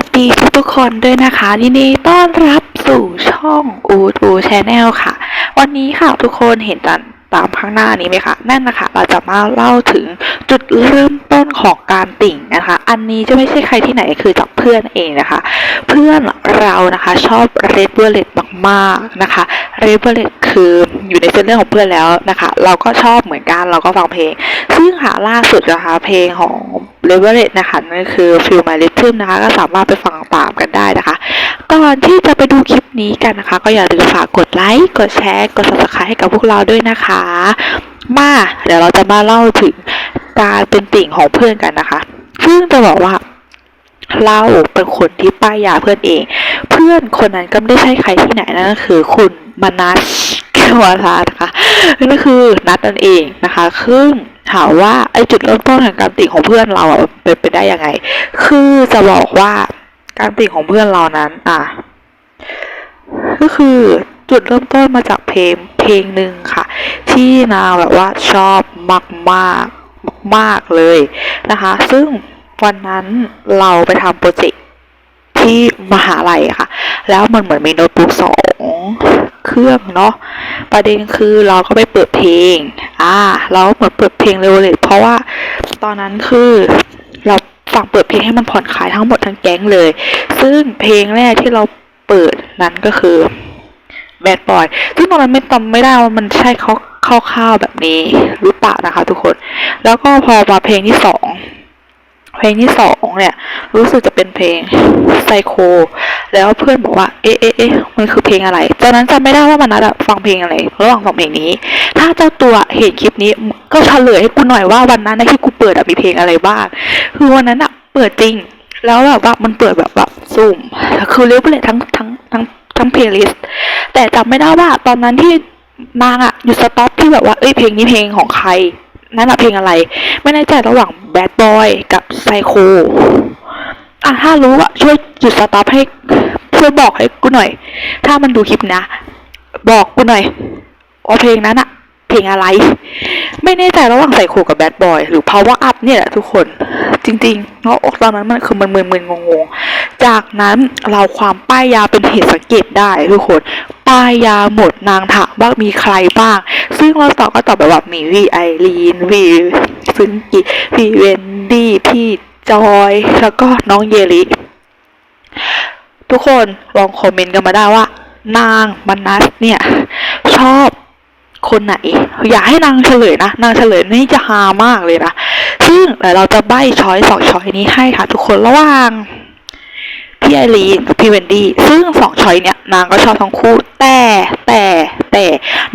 วัสดีทุกๆคนด้วยนะคะยินดีต้อนรับสู่ช่องอูดูชแนลค่ะ วันนี้ค่ะทุกคนเห็นตามตามข้างหน้านี้ไหมคะนั่นนะคะ เราจะมาเล่าถึงจุดเริ่มต้นของการติ่งนะคะ อันนี้จะไม่ใช่ใครที่ไหนคือจากเพื่อนเองนะคะ เพื่อนเรานะคะชอบ Red Velvet มากๆนะคะ Red Velvet คือ อยู่ในเส้นเรื่องของเพื่อนแล้วนะคะ เราก็ชอบเหมือนกันเราก็ฟังเพลง ซึ่งหาล่าสุดนะคะเพลงของ l e v e r a g e นะคะนั่นคือ Feel My Rhythm นะคะ ก็สามารถไปฟังตามกันได้นะคะ ก่อนที่จะไปดูคลิปนี้กันนะคะ ก็อย่าลืมฝากกดไลค์กดแชร์กด subscribe ให้กับพวกเราด้วยนะคะ มาเดี๋ยวเราจะมาเล่าถึงการเป็นติ่งของเพื่อนกันนะคะ ซึ่งจะบอกว่าเราเป็นคนที่ป้ายยาเพื่อนเอง เพื่อนคนนั้นก็ไม่ได้ใช่ใครที่ไหนนั่นก็คือคุณ มนัสแก้วาทานะคะนั่นคือนัดนั่นเองนะคะซึ่งถามว่าไอจุดเริ่มต้นของการติ่งของเพื่อนเราอะเป็นไปได้ยังไง คือจะบอกว่าการติ่งของเพื่อนเรานั้น อะ ก็คือจุดเริ่มต้นมาจากเพลงเพลงหนึ่งค่ะ ที่นางแบบว่าชอบมากมากๆมากเลยนะคะ ซึ่งวันนั้นเราไปทำโปรเจกต์ที่มหาลัยค่ะ แล้วมันเหมือนมีโน้ตบุ๊กสอง เครื่องเนาะประเด็นคือเราก็ไปเปิดเพลง อ่า เราเหมือนเปิดเพลงเร็วเลยเพราะว่าตอนนั้นคือเราฟังเปิดเพลงให้มันผ่อนคลายทั้งหมดทั้งแก๊งเลย ซึ่งเพลงแรกที่เราเปิดนั้นก็คือ Bad Boy ซึ่งตอนนั้นไม่จำไม่ได้ว่ามันใช่เขาคร่าวๆแบบนี้หรือเปล่านะคะ ทุกคน แล้วก็พอมาเพลงที่สอง เพลงที่สองเนี่ย รู้สึกจะเป็นเพลงไซโค แล้วเพื่อนบอกว่า เอ๊ะเอ๊ะเอ๊ะมันคือเพลงอะไรตอนนั้นจำไม่ได้ว่ามันนัดฟังเพลงอะไรระหว่างสองเพลงนี้ ถ้าเจ้าตัวเห็นคลิปนี้ก็เฉลยให้กูหน่อยว่าวันนั้นนะที่กูเปิดมีเพลงอะไรบ้าง คือวันนั้นอะเปิดจริง แล้วแบบว่ามันเปิดแบบแบบซุ่ม คือเรียบเลยทั้งทั้งทั้งทั้งเพลย์ลิสต์ แต่จำไม่ได้ว่าตอนนั้นที่นางอะอยู่สต็อปที่แบบว่า เอ้ยเพลงนี้เพลงของใครนั่นอะเพลงอะไร ไม่แน่ใจระหว่าง Bad Boy กับ Psycho อะถ้ารู้อะช่วยหยุดสต็อปให้ช่วยบอกให้กูหน่อย ถ้ามันดูคลิปนะ บอกกูหน่อยว่าเพลงนั้นอะเพลงอะไร ไม่แน่ใจระหว่างไซโคกับแบดบอยหรือ power up เนี่ยแหละทุกคน จริงๆเนาะตอนนั้นมันคือมันมึนๆงงๆ จากนั้นเราความป้ายยาเป็นเหตุสังเกตได้ทุกคน ป้ายยาหมดนางถามว่ามีใครบ้าง ซึ่งเราตอบก็ตอบแบบว่ามีวีไอรีนวีซึงกิพี่เวนดี้พี่ จอย แล้วก็น้องเยลิทุกคนลองคอมเมนต์กันมาได้ว่า นางมันนัสเนี่ย ชอบคนไหน อยากให้นางเฉลยนะ นางเฉลยนี่จะฮามากเลยนะ ซึ่งเดี๋ยวเราจะใบ้ช้อยสองช้อยนี้ให้ค่ะ ทุกคนระหว่างพี่ไอรีนกับพี่เวนดี้ซึ่งสองช้อยเนี่ยนางก็ชอบทั้งคู่ แต่แต่แต่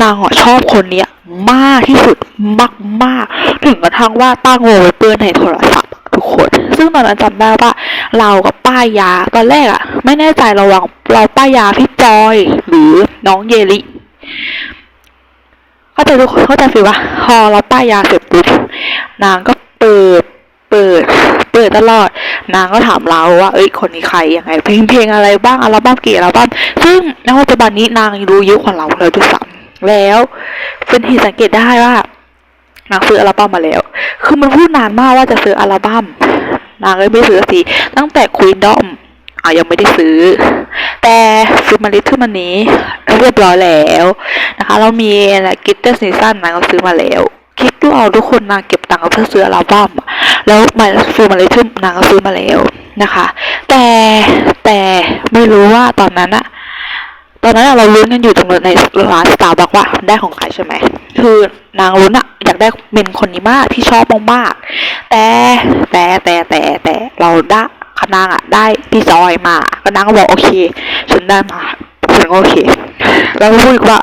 นางอชอบคนเนี้ยมากที่สุดมากมากๆถึงกระทั่งว่าตั้งโวไว้เปื้อนในโทรศัพท์ทุกคน อนนั้นจำได้ว่าเรากับป้ายยาตอนแรกอะไม่แน่ใจระหว่างเราป้ายยาพี่จอย หรือน้องเยลิเข้าใจทุกคนเข้าใจฟิว่าพอเราป้ายยาเสร็จปุ๊บนางก็เปิดเปิด เปิดตลอด นางก็ถามเราว่า เอ้ย คนนี้ใครยังไง เพลงเพลงอะไรบ้างอัลบั้มกี่อัลบั้มซึ่งในปัจจุบันนี้นางรู้เยอะกว่าเราเลยด้วยซ้ำแล้วเป็นที่สังเกตได้ว่านางซื้ออัลบั้มมาแล้ว คือมันพูดนานมากว่าจะซื้ออัลบั้มนางก็ไม่ซื้อสีตั้งแต่ควีนดอมอะยังไม่ได้ซื้อ แต่ฟิมาริทึมันนี้เรียบร้อยแล้วนะคะ เรามีกิตเตอร์ซีซั่นนางก็ซื้อมาแล้ว คิดดูเอาทุกคนนางเก็บตังค์เพื่อซื้ออัลบั้มแล้วมาฟิมาริทึมนางก็ซื้อมาแล้วนะคะ แต่แต่ไม่รู้ว่าตอนนั้นอะ ตอนนั้นเราลุ้นกันอยู่ตรงในร้านสตาร์บัคว่าได้ของใครใช่ไหมคือนางลุ้นอะอยากได้เมนคนนี้มากที่ชอบมากๆแต่แต่แต่แต่แต่เราได้นางอะได้พี่จอยมาก็นางก็บอกโอเค ฉันได้มาฉันก็โอเค แล้วก็พูดว่า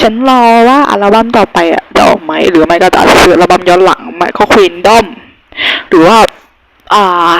ฉันรอว่าอัลบั้มต่อไปอะจะออกไหมหรือไม่ก็จะซื้ออัลบั้มย้อนหลังไหมก็ควีนดอมหรือว่าอ่า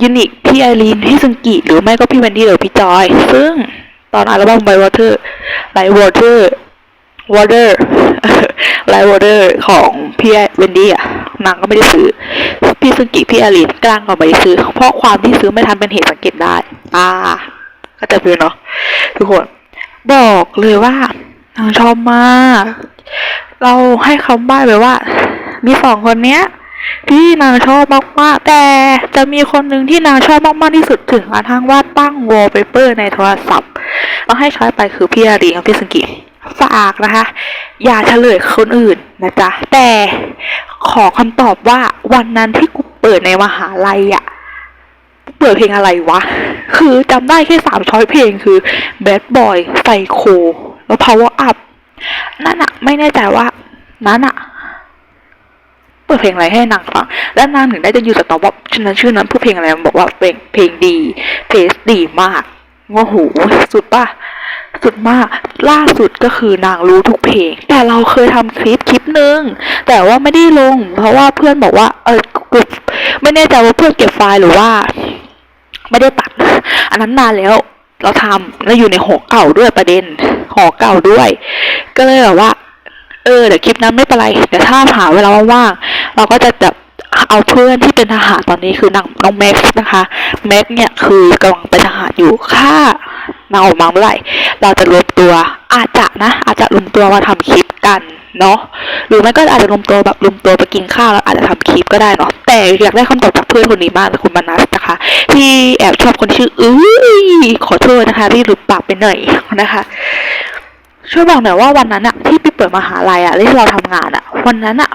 ยูนิคพี่ไอรีนพี่ซึงกิหรือไม่ก็พี่แวนดี้หรือพี่จอย ซึ่งตอนอัลบั้มไบวอเตอร์ไลวอเตอร์วอเตอร์ไลวอเตอร์ของพี่เวนดี้อะนางก็ไม่ได้ซื้อ พี่ซึงกิพี่ไอรีนกลางก็ไม่ได้ซื้อ เพราะความที่ซื้อไม่ทันเป็นเหตุสังเกตได้ อ่าก็จะเป็นเนาะทุกคน บอกเลยว่านางชอบมาก เราให้คำใบ้ไปว่า มีสองคนเนี้ย ที่นางชอบมากๆ แต่จะมีคนหนึ่งที่นางชอบมากๆที่สุดถึงกระทั่งว่าตั้งวอลเปเปอร์ในโทรศัพท์แล้วให้ช้อยไปคือพี่อารีกับพี่สังกิฝากนะคะ อย่าเฉลยคนอื่นนะจ๊ะ แต่ขอคำตอบว่าวันนั้นที่กูเปิดในมหาลัยอะเปิดเพลงอะไรวะ คือจำได้แค่สามช้อยเพลงคือ Bad Boy Psycho แล้ว Power Up นั่นอะไม่แน่ใจว่า นั้นอะ ดเพลงอะไรให้นางฟัง แล้วนางถึงได้จะอยู่สต็อปว่าชื่อนั้นชื่อนั้นผู้เพลงอะไรบอกว่าเพลงเพลงดีเทสดีมากโอ้โหสุดป่ะสุดมากล่าสุดก็คือนางรู้ทุกเพลง แต่เราเคยทำคลิปคลิปหนึ่งแต่ว่าไม่ได้ลง เพราะว่าเพื่อนบอกว่า เออกูไม่แน่ใจว่าเพื่อนเก็บไฟล์หรือว่า ไม่ได้ตัด อันนั้นนานแล้วเราทำแล้วอยู่ในหอเก่าด้วยประเด็นหอเก่าด้วย ก็เลยแบบว่า เออเดี๋ยวคลิปนั้นไม่เป็นไรเดี๋ยวถ้าหาเวลาว่างๆเราก็จะแบบเอาเพื่อนที่เป็นทหารตอนนี้คือนางน้องแม็กซ์นะคะแม็กซ์เนี่ยคือกำลังเป็นทหารอยู่ค่านางออกมาเมื่อไหร่ เราจะรวมตัวอาจจะนะ อาจจะรวมตัวมาทำคลิปกันเนาะหรือไม่ก็อาจจะรวมตัวแบบรวมตัวไปกินข้าวแล้วอาจจะทำคลิปก็ได้เนาะแต่อยากได้คำตอบจากเพื่อนคนนี้มากคุณมานัสนะคะ ที่แอบชอบคนชื่ออื้อขอโทษนะคะ ที่หลุดปากไปหน่อยนะคะ ช่วยบอกหน่อยว่าวันนั้นอะที่ไปเปิดมหาลัยอะที่เราทำงานอะวันนั้นอะ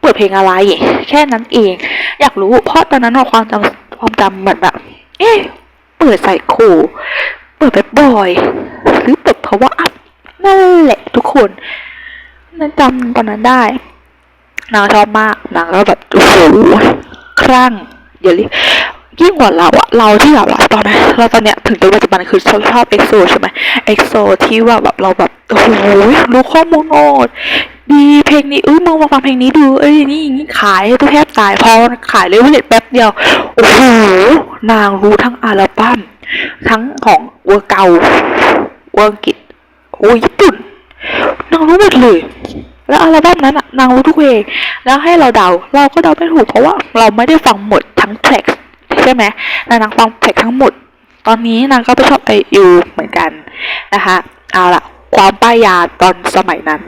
เปิดเพลงอะไรแค่นั้นเอง อยากรู้เพราะตอนนั้นความจำความจำเหมือนแบบ เอ๊ะเปิดใส่คูเปิดแบบบอยหรือเปิดเพราะว่าอัพนั่นแหละทุกคนนั่นจำตอนนั้นได้ นางชอบมากนางก็แบบโอ้โหคลั่งอย่าเรียก ยิ่งกว่าเราอะเราที่แบบว่าตอนนั้นเราตอนเนี้ยถึงตัวปัจจุบันคือชอบชอบเอ็กโซใช่ไหมเอ็กโซที่ว่าแบบเราแบบโอ้โหรู้ข้อมูลโน้ตดีเพลงนี้เอ้ยมึงมาฟังเพลงนี้ดูเอ้ยนี่นี้ขายตัวแทบตายพอขายเลยเวลแป๊บเดียวโอ้โหนางรู้ทั้งอัลบั้มทั้งของเวอร์เก่าเวอร์อังกฤษโอ้ยญี่ปุ่นนางรู้หมดเลย แล้วอัลบั้มนั้นอะนางรู้ทุกเพลงแล้วให้เราเดา เราก็เดาไม่ถูกเพราะว่าเราไม่ได้ฟังหมดทั้งแทร็ก ใช่ไหมแต่นางฟังแทร็กทั้งหมด ตอนนี้นางก็ไปชอบไอยูเหมือนกันนะคะเอาละความป้ายยาตอนสมัยนั้น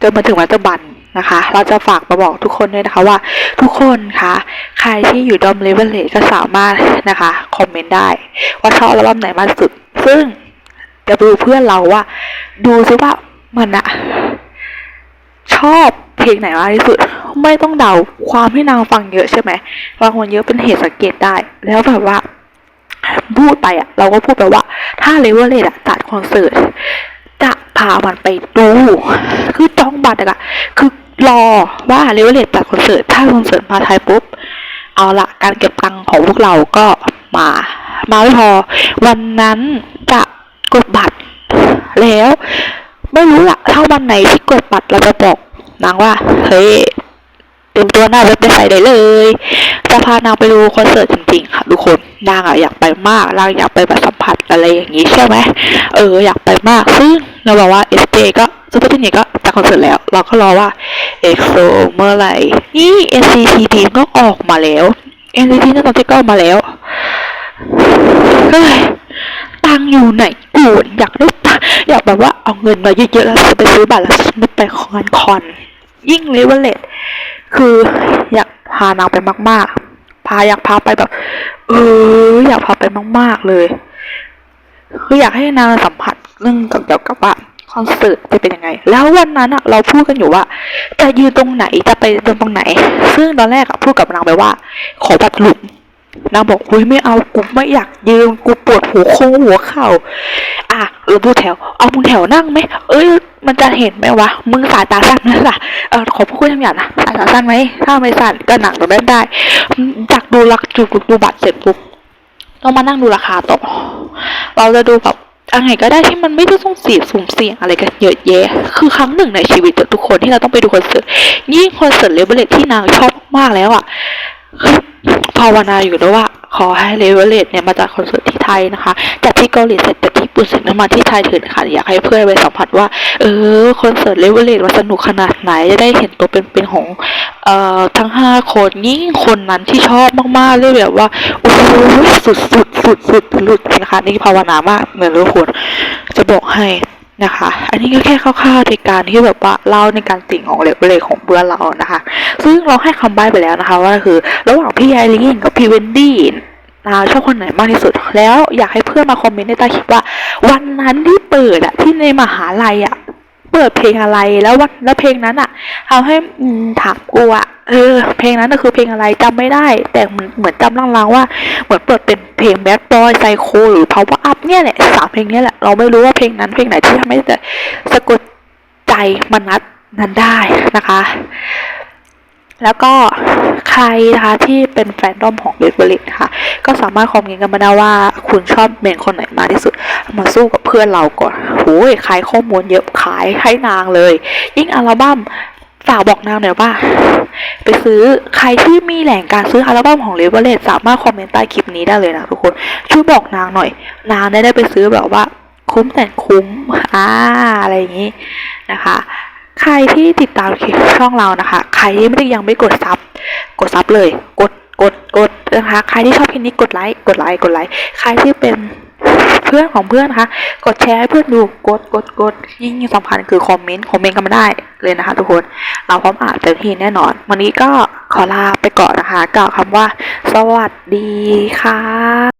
จนมาถึงปัจจุบันนะคะ เราจะฝากมาบอกทุกคนด้วยนะคะว่าทุกคนคะใครที่อยู่ดอมเลเวลเลก็สามารถนะคะคอมเมนต์ได้ ว่าชอบอัลบั้มไหนมากที่สุด ซึ่งจะดูเพื่อนเราว่า ดูซิว่ามันอะชอบ เพลงไหนมากที่สุด ไม่ต้องเดาความที่นางฟังเยอะใช่ไหมฟังคนเยอะเป็นเหตุสังเกตได้ แล้วแบบว่าพูดไปอะเราก็พูดไปว่า ถ้าเลเวลเลดอะจัดคอนเสิร์ตจะพามันไปดูคือจองบัตรอะคือรอว่าเลเวลเลดจัดคอนเสิร์ตถ้าคอนเสิร์ตมาไทยปุ๊บเอาละการเก็บตังค์ของพวกเราก็มามาไม่พอ วันนั้นจะกดบัตรแล้ว ไม่รู้ละถ้าวันไหนที่กดบัตรเราจะบอก นางว่าเฮ้ยเตรียมตัวหน้าเว็บไซต์ได้เลยจะพานางไปดูคอนเสิร์ตจริงๆค่ะทุกคนนางอะอยากไปมากนางอยากไปแบบสัมผัสอะไรอย่างนี้ใช่ไหมเอออยากไปมากซึ่งเราบอกว่า SJ ก็ซูเปอร์จูเนียก็จัดคอนเสิร์ตแล้ว เราก็รอว่า EXO เมื่อไหร่นี่ NCT ทีมก็ออกมาแล้ว NCT นั่นตอนที่ก็ออกมาแล้วเฮ้ยตังอยู่ไหนกูอยากได้ตังอยากแบบว่าเอาเงินมาเยอะๆแล้วจะไปซื้อบัตรแล้วไม่ไปคอนคอน ยิ่งเลเวลเลตคืออยากพานางไปมาก ๆ พาอยากพาไปแบบ เออ อยากพาไปมาก ๆ เลย คืออยากให้นางสัมผัสเรื่องเกี่ยวกับว่าคอนเสิร์ตจะเป็นยังไง แล้ววันนั้นอะเราพูดกันอยู่ว่า จะยืนตรงไหนจะไปตรงไหน ซึ่งตอนแรกอะพูดกับนางไปว่า ขอแบบหลุมนางบอกเฮ้ยไม่เอากูไม่อยากยืนกูปวดหัวโค้งหัวเข่า อะเออดูดแถว เอามึงแถวนั่งไหมเอ้ย มันจะเห็นไหมวะ มึงสายตาสั้นไหมล่ะเออขอพูดคุยทำหยาบนะสายตาสั้นไหม ถ้าไม่สั้นก็หนักตรงนั้ได้จากดูหลักจุดดูบัตรเสร็จปุ๊บเรามานั่งดูราคาโต๊ะเราจะดูแบบอะไรก็ได้ที่มันไม่ได้ต้องเสียสุ่มเสี่ยงอะไรกันเยอะแยะ คือครั้งหนึ่งในชีวิตทุกคนที่เราต้องไปดูคอนเสิร์ต ยิ่งคอนเสิร์ตเลเวลเลที่นางชอบมากแล้วอะภาวนาอยู่ด้วยว่า ขอให้เลเวลเลตเนี่ยมาจากคอนเสิร์ตที่ไทยนะคะจัดที่เกาหลีเสร็จ ญี่ปุ่นเสร็จแล้วมาที่ไทยเถิดค่ะอยากให้เพื่อนไปสัมผัสว่า เออคอนเสิร์ตเลเวลเลตมันสนุกขนาดไหนจะได้เห็นตัวเป็นๆของเอ่อทั้งห้าคนยิ่งคนนั้นที่ชอบมากๆเลยแบบว่าโอ้โหสุดสุดสุดสุดสุดนะคะนี่ภาวนามากเหมือนทุกคนจะบอกให้นะคะ อันนี้ก็แค่คร่าวๆในการที่แบบว่าเล่าในการติ่งของเล็บเลยของเพื่อนเรานะคะ ซึ่งเราให้คำใบ้ไปแล้วนะคะ ว่าคือระหว่างพี่ไอรีนกับพี่เวนดี้ นะชอบคนไหนมากที่สุด แล้วอยากให้เพื่อนมาคอมเมนต์ในใต้คลิปว่า วันนั้นที่เปิดอะที่ในมหาลัยอะเปิดเพลงอะไรแล้ววันแล้วเพลงนั้นอะทำให้ถามกูอะเออ เพลงนั้นน่ะคือเพลงอะไรจำไม่ได้ แต่เหมือนเหมือนจำลางๆว่า เหมือนเปิดเป็นเพลง Bad Boy Psycho หรือ Power Up เนี่ยแหละสามเพลงเนี้ยแหละเราไม่รู้ว่าเพลงนั้นเพลงไหนที่ทำให้แต่สะกดใจมนัดนั้นได้นะคะ แล้วก็ ใครนะคะที่เป็นแฟนดอมของเ e ดเบลินะคะก็สามารถคอมเมนต์กันมาได้ว่าคุณชอบเมนคนไหนมากที่สุด มาสู้กับเพื่อนเราก่อนโอ้ยขายข้อมูลเยอะขายให้นางเลย ยิ่งอัลบั้มฝากบอกนางหน่อยว่า ไปซื้อใครที่มีแหล่งการซื้ออัลบั้มของเลเวลเลสามารถคอมเมนต์ใต้คลิปนี้ได้เลยนะทุกคน ช่วยบอกนางหน่อย นางได้ได้ไปซื้อแบบว่า คุ้มแต่คุ้มอ่าอะไรอย่างนี้นะคะ ใครที่ติดตามคลิปช่องเรานะคะ ใครที่ไม่ได้ยังไม่กดซับ กดซับเลย กดกดกดนะคะใครที่ชอบคลิปนี้กดไลค์กดไลค์กดไลค์ใครที่เป็นเพื่อนของเพื่อนนะคะ กดแชร์ให้เพื่อนดูกดกดกดยิ่งสำคัญคือคอมเมนต์คอมเมนต์กันมาได้เลยนะคะ ทุกคนเราพร้อมอ่านเต็มที่แน่นอน วันนี้ก็ขอลาไปก่อนนะคะกล่าวคำว่า สวัสดีค่ะ